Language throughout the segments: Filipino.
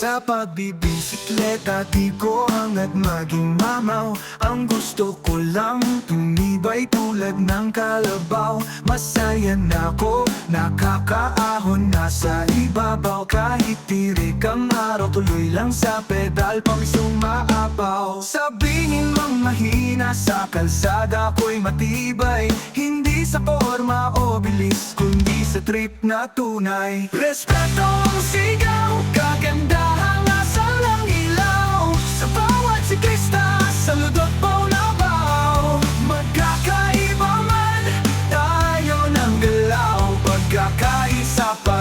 Sa pagbibisikleta di ko hangad maging mamaw. Ang gusto ko lang tumibay tulad ng kalabaw. Masaya na ako, nakakaahon na sa ibabaw. Kahit tirik ang araw, tuloy lang sa pedal pang sumaapaw. Sabihin mang mahina sa kalsada ko'y matibay. Hindi sa forma o bilis, kundi sa trip na tunay. Respeto ang sigaw,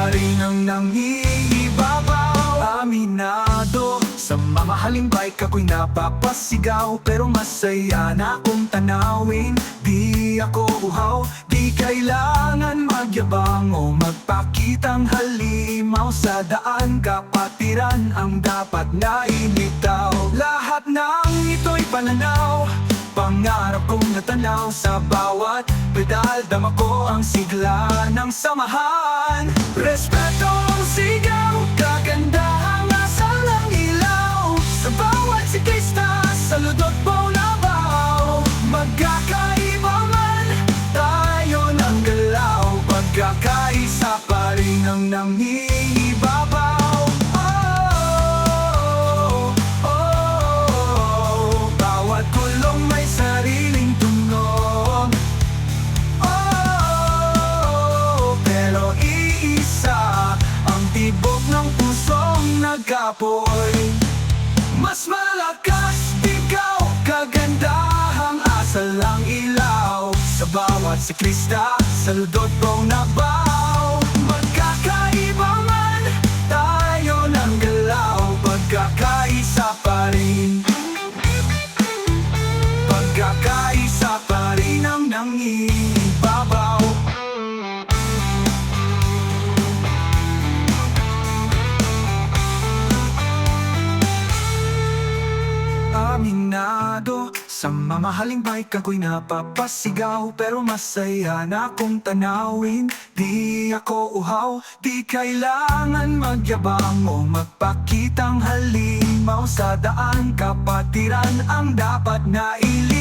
pa rin ang nangiibabaw. Aminado, sa mamahaling bike ako'y napapasigaw. Pero masaya na akong tanawin. Di ako uhaw, di kailangan magyabang O magpakitang halimaw. Sa daan kapatiran ang dapat na initaw Lahat ng ito'y pananaw Pangarap kong natanaw. Sa bawat pedal Dama ko ang sigla ng samahan ang nangiibabaw. Oh, oh, oh, Bawat kulong may sariling tunog Oh, pero iisa ang tibok ng pusong nagapoy. Mas malakas, ikaw, kagandahang asal ang ilaw. Sa bawat siklista, saludot ko na baw rin ang nangibabaw Aminado Sa mamahaling bike ako'y napapasigaw Pero masaya na akong tanawin. Di ako uhaw Di kailangan magyabang O magpakitang halimaw. Sa daan kapatiran ang dapat na ili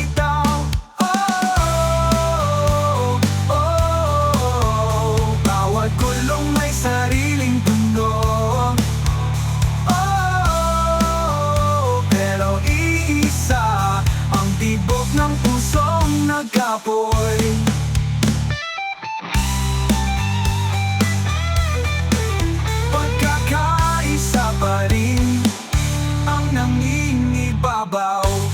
tanging ibabaw